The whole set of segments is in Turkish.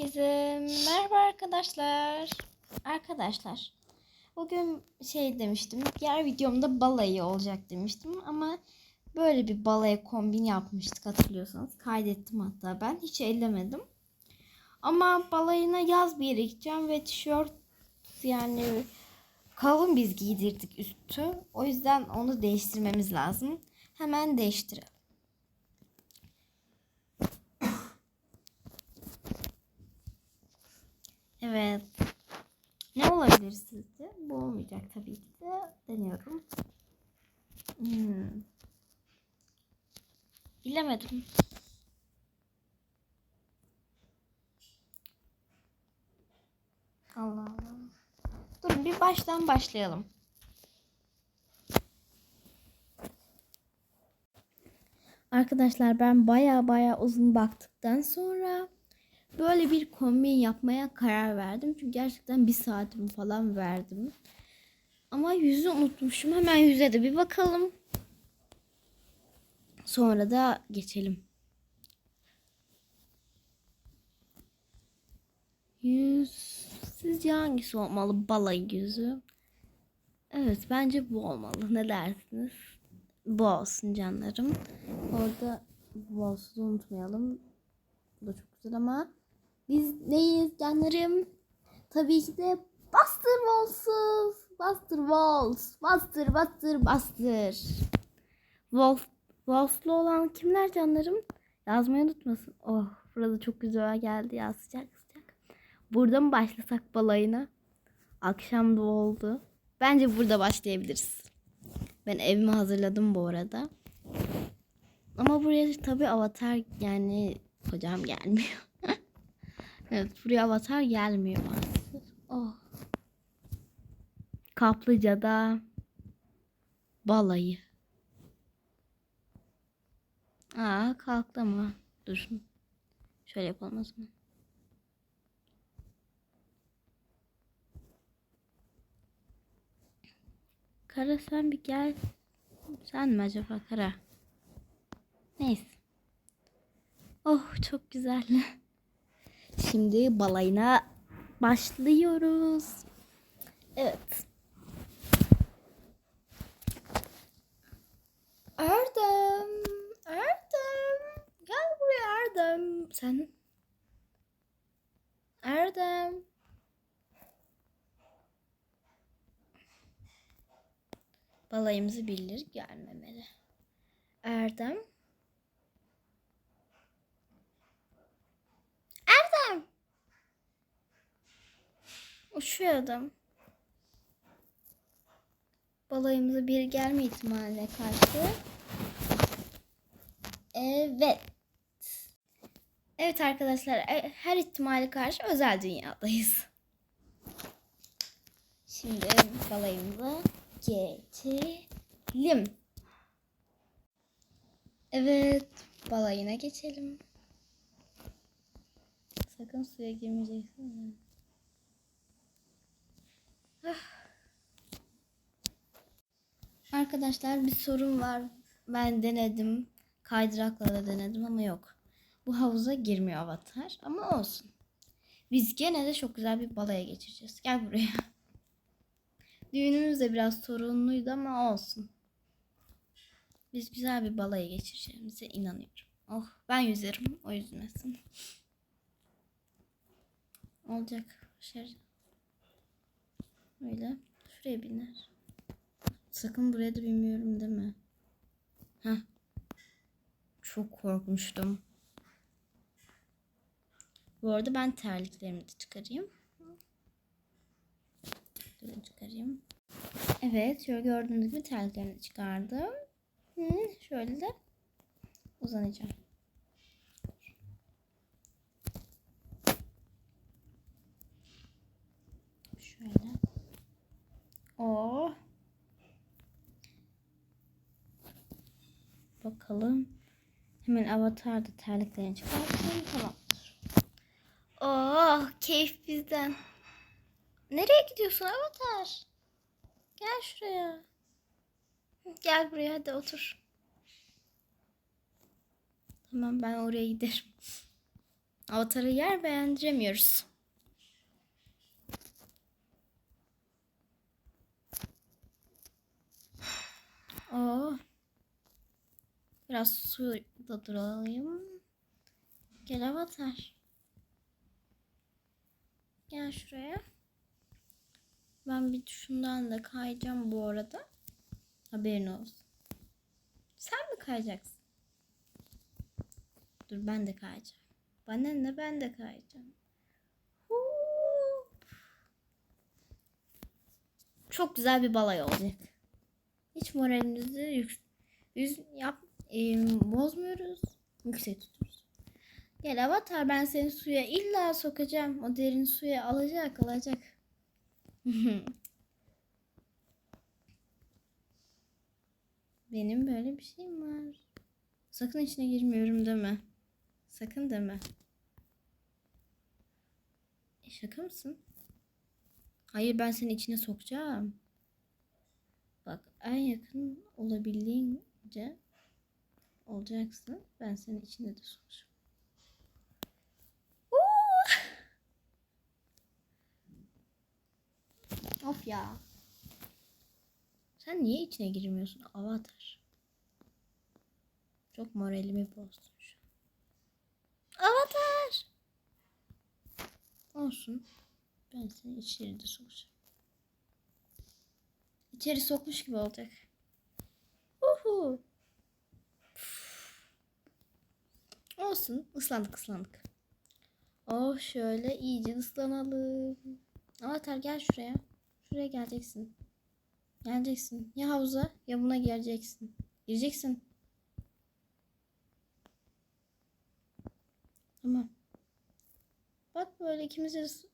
Herkese merhaba arkadaşlar. Arkadaşlar bugün şey demiştim diğer videomda balayı olacak demiştim ama böyle bir balaya kombin yapmıştık hatırlıyorsanız kaydettim hatta ben hiç ellemedim. Ama balayına yaz bir yere gideceğim ve tişört yani kalın biz giydirdik üstü. O yüzden onu değiştirmemiz lazım. Hemen değiştirelim. Evet. Ne olabilir sizce? Bu olmayacak tabii ki de. Deniyorum. Hmm. Bilemedim. Allah Allah. Durun bir baştan başlayalım. Arkadaşlar ben baya baya uzun baktıktan sonra böyle bir kombin yapmaya karar verdim. Çünkü gerçekten bir saatimi falan verdim. Ama yüzü unutmuşum. Hemen yüze de bir bakalım. Sonra da geçelim. Yüz sizce hangisi olmalı? Balayı yüzü. Evet bence bu olmalı. Ne dersiniz? Bu olsun canlarım. Orada bu olsun unutmayalım. Bu da çok güzel ama biz neyiz canlarım? Tabii ki de Buster Walls'uz. Buster Walls. Buster, Buster, Buster. Wolf, Wolf'lu olan kimler canlarım? Yazmayı unutmasın. Oh burada çok güzel geldi ya sıcak sıcak. Burada mı başlasak balayına? Akşam da oldu. Bence burada başlayabiliriz. Ben evimi hazırladım bu arada. Ama buraya tabii avatar yani kocam gelmiyor. Evet buraya avatar gelmiyor maalesef. Oh. Kaplıca'da balayı. Aa kalktı ama. Dur. Şöyle yapalım o zaman. Kara sen bir gel. Sen mi acaba Kara? Neyse. Oh çok güzel. Şimdi balayına başlıyoruz. Evet. Erdem. Erdem. Gel buraya Erdem. Sen. Erdem. Balayımızı bilir gelmemeli. Erdem. Uçuyor adam. Balayımıza bir gelme ihtimaline karşı. Evet. Evet arkadaşlar e- her ihtimale karşı özel dünyadayız. Şimdi balayımıza geçelim. Evet balayına geçelim. Sakın suya girmeyeceksin. Arkadaşlar bir sorun var. Ben denedim. Kaydırakla da denedim ama yok. Bu havuza girmiyor avatar ama olsun. Biz gene de çok güzel bir balaya geçeceğiz. Gel buraya. Düğünümüz de biraz sorunluydu ama olsun. Biz güzel bir balaya geçireceğimize inanıyorum. Oh ben yüzerim o yüzmesin. Olacak. Başaracağım. Öyle. Şuraya biner. Sakın buraya da bilmiyorum değil mi? Heh. Çok korkmuştum. Bu arada ben terliklerimi de çıkarayım. Dur çıkarayım. Evet şöyle gördüğünüz gibi terliklerimi çıkardım. Hı, şöyle de uzanacağım. Şöyle. Oh. Bakalım. Hemen avatar da terliklerini çıkartalım. Tamamdır. Oh keyif bizden. Nereye gidiyorsun avatar? Gel şuraya. Gel buraya hadi otur. Tamam ben oraya giderim. Avatar'ı yer beğendiremiyoruz. Oo. Biraz su da duralım. Gel Avatar. Gel şuraya. Ben bir şundan da kayacağım bu arada. Haberin olsun. Sen mi kayacaksın? Dur ben de kayacağım. Bana ne ben de kayacağım. Hop. Çok güzel bir balay olacak. Hiç moralimizi yük, yüz, yap, e, bozmuyoruz. Yüksek tutuyoruz. Gel avatar ben seni suya illa sokacağım. O derin suya alacak alacak. Benim böyle bir şeyim var. Sakın içine girmiyorum deme. Sakın deme. E şaka mısın? Hayır ben seni içine sokacağım. Bak en yakın olabildiğince olacaksın. Ben seni içine de sokacağım. Of ya. Sen niye içine girmiyorsun Avatar? Çok moralimi bozdun şu an. Avatar! Olsun. Ben seni içeri de sokacağım. İçeri sokmuş gibi olacak. Uhu. Olsun. Islandık ıslandık. Oh şöyle iyice ıslanalım. Avatar gel şuraya. Şuraya geleceksin. Geleceksin. Ya havuza ya buna gireceksin. Gireceksin. Tamam. Bak böyle ikimiz de s-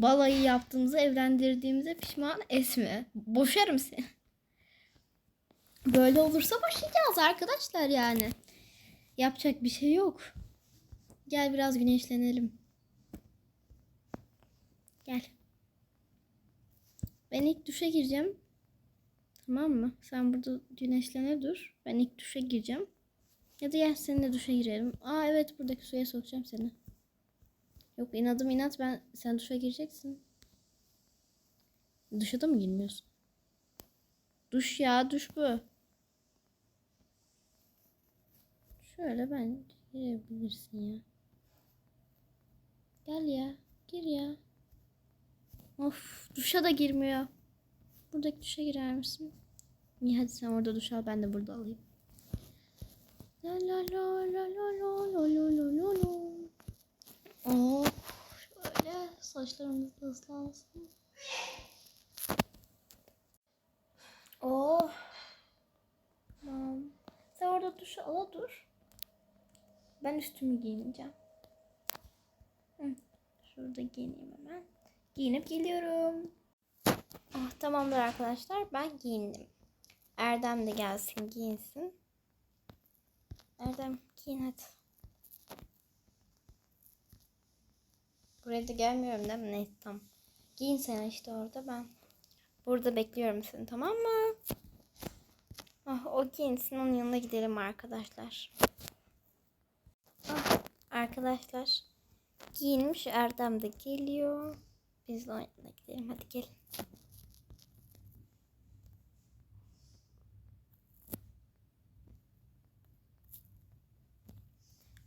balayı yaptığımızı evlendirdiğimize pişman etme. Boşarım seni. Böyle olursa boşayacağız arkadaşlar yani. Yapacak bir şey yok. Gel biraz güneşlenelim. Gel. Ben ilk duşa gireceğim. Tamam mı? Sen burada güneşlene dur. Ben ilk duşa gireceğim. Ya da gel seninle duşa girelim. Aa evet buradaki suya sokacağım seni. Yok inadım inat ben sen duşa gireceksin. Duşa da mı girmiyorsun? Duş ya duş bu. Şöyle ben girebilirsin ya. Gel ya. Gir ya. Of duşa da girmiyor. Buradaki duşa girer misin? İyi hadi sen orada duş al ben de burada alayım. La la la la la la la la la la la. Oh şöyle saçlarımız da ıslansın. Oh. Tamam. Sen orada duş ala dur. Ben üstümü giyineceğim. Şurada giyineyim hemen. Giyinip geliyorum. Ah, tamamdır arkadaşlar. Ben giyindim. Erdem de gelsin giyinsin. Erdem giyin hadi. Buraya da gelmiyorum değil mi? Neyse tamam. Giyin sen işte orada ben. Burada bekliyorum seni tamam mı? Ah, o giyinsin onun yanına gidelim arkadaşlar. Ah, arkadaşlar. Giyinmiş Erdem de geliyor. Biz de oyuna gidelim. Hadi gelin.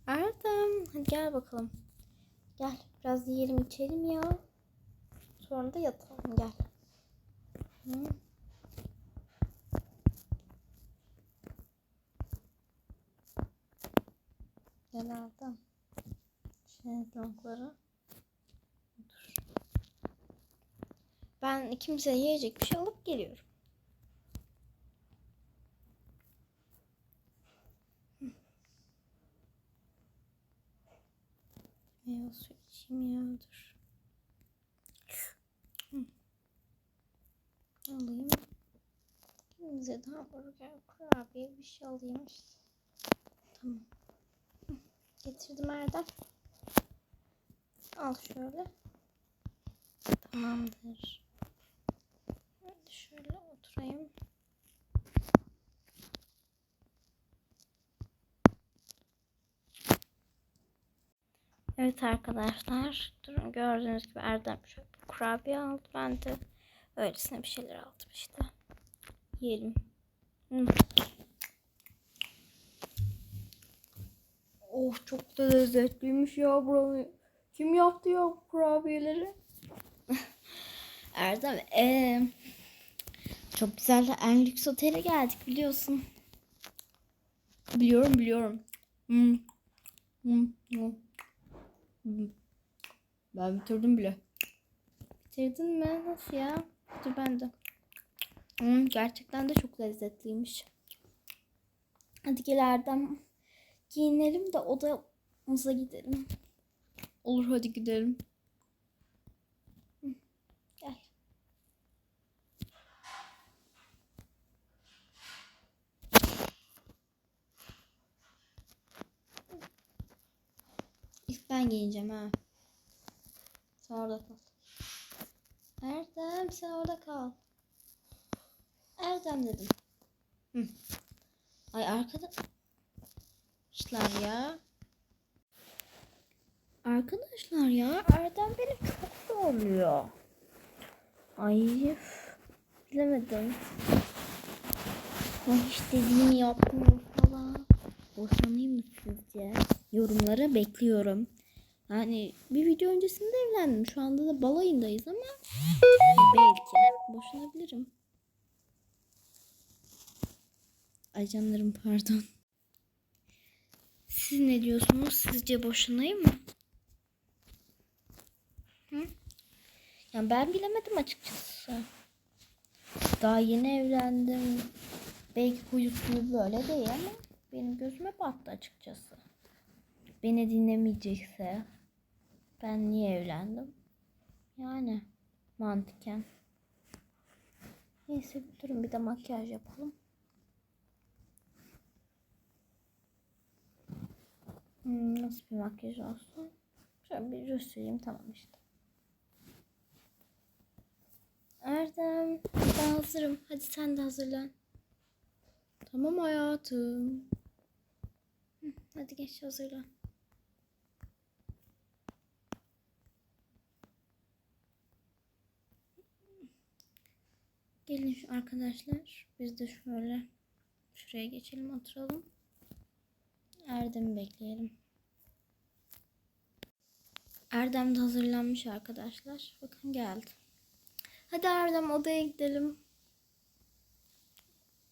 Erdem. Hadi gel bakalım. Gel. Biraz yiyelim içelim ya. Sonra da yatalım. Gel. Hı. Gel Erdem. Şezlonglara. Dur. Ben kimse yiyecek bir şey alıp geliyorum. Meyve suyu içeyim ya dur. Alayım. Kimse de hamburger, kurabiye bir şey alayım. Tamam. Getirdim Erdem. Al şöyle. Tamamdır. Hadi şöyle oturayım. Evet arkadaşlar. Durun gördüğünüz gibi Erdem şöyle kurabiye aldı. Ben de öylesine bir şeyler aldım işte. Yiyelim. Hmm. Oh çok da lezzetliymiş ya buranın. Kim yaptı ya bu kurabiyeleri? Erdem eee çok güzel en lüks otele geldik biliyorsun. Biliyorum biliyorum. Hmm. Hmm. Hmm. Ben bitirdim bile. Bitirdin mi? Nasıl ya? Dur ben de. Hmm, gerçekten de çok lezzetliymiş. Hadi gel Erdem. Giyinelim de odamıza gidelim. Olur hadi gidelim. Hı, Gel. İlk ben giyineceğim ha. Sen orada kal. Erdem sen orada kal. Erdem dedim. Hı. Ay arkada. Arkadaşlar ya. Arkadaşlar ya Erdem beni çok zorluyor. Ay üf, bilemedim. Ay hiç dediğimi yapmıyor falan. Boşanayım mı sizce? Yorumlara bekliyorum. Yani bir video öncesinde evlendim. Şu anda da balayındayız ama belki boşanabilirim. Ay canlarım pardon. Siz ne diyorsunuz? Sizce boşanayım mı? Hı? Yani ben bilemedim açıkçası. Daha yeni evlendim. Belki huyu suyu böyle değil ama benim gözüme battı açıkçası. Beni dinlemeyecekse ben niye evlendim? Yani mantıken. Neyse durun bir de makyaj yapalım. Hmm, nasıl bir makyaj olsun? Şöyle bir ruj tamam işte. Erdem ben hazırım. Hadi sen de hazırlan. Tamam hayatım. Hadi geç hazırlan. Gelin arkadaşlar. Biz de şöyle şuraya geçelim oturalım. Erdem'i bekleyelim. Erdem de hazırlanmış arkadaşlar. Bakın geldi. Hadi Erdem odaya gidelim.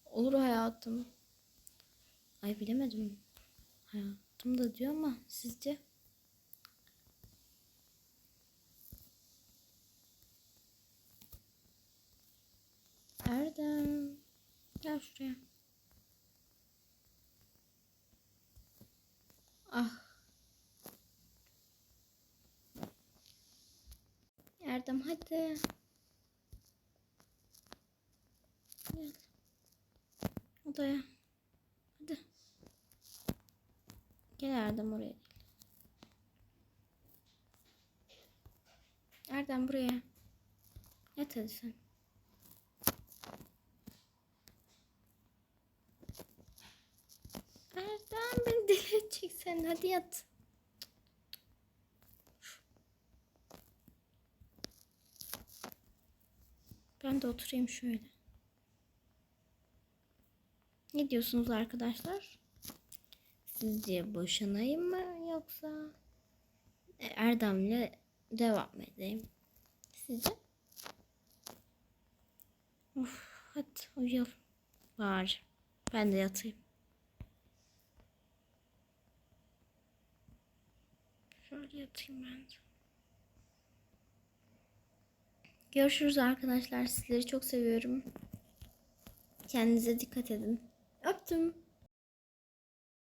Olur hayatım. Ay bilemedim. Hayatım da diyor ama sizce? Erdem. Gel şuraya. Ah. Erdem hadi. Gel. Odaya. Hadi. Gel Erdem oraya. Erdem buraya. Yat hadi sen. Erdem beni deli edecek sen. Hadi yat. Ben de oturayım şöyle. Ne diyorsunuz arkadaşlar? Sizce boşanayım mı yoksa e, Erdem'le devam edeyim? Sizce? Of, hadi uyuyalım. Var. Ben de yatayım. Şöyle yatayım ben. Görüşürüz arkadaşlar. Sizleri çok seviyorum. Kendinize dikkat edin. Öptüm.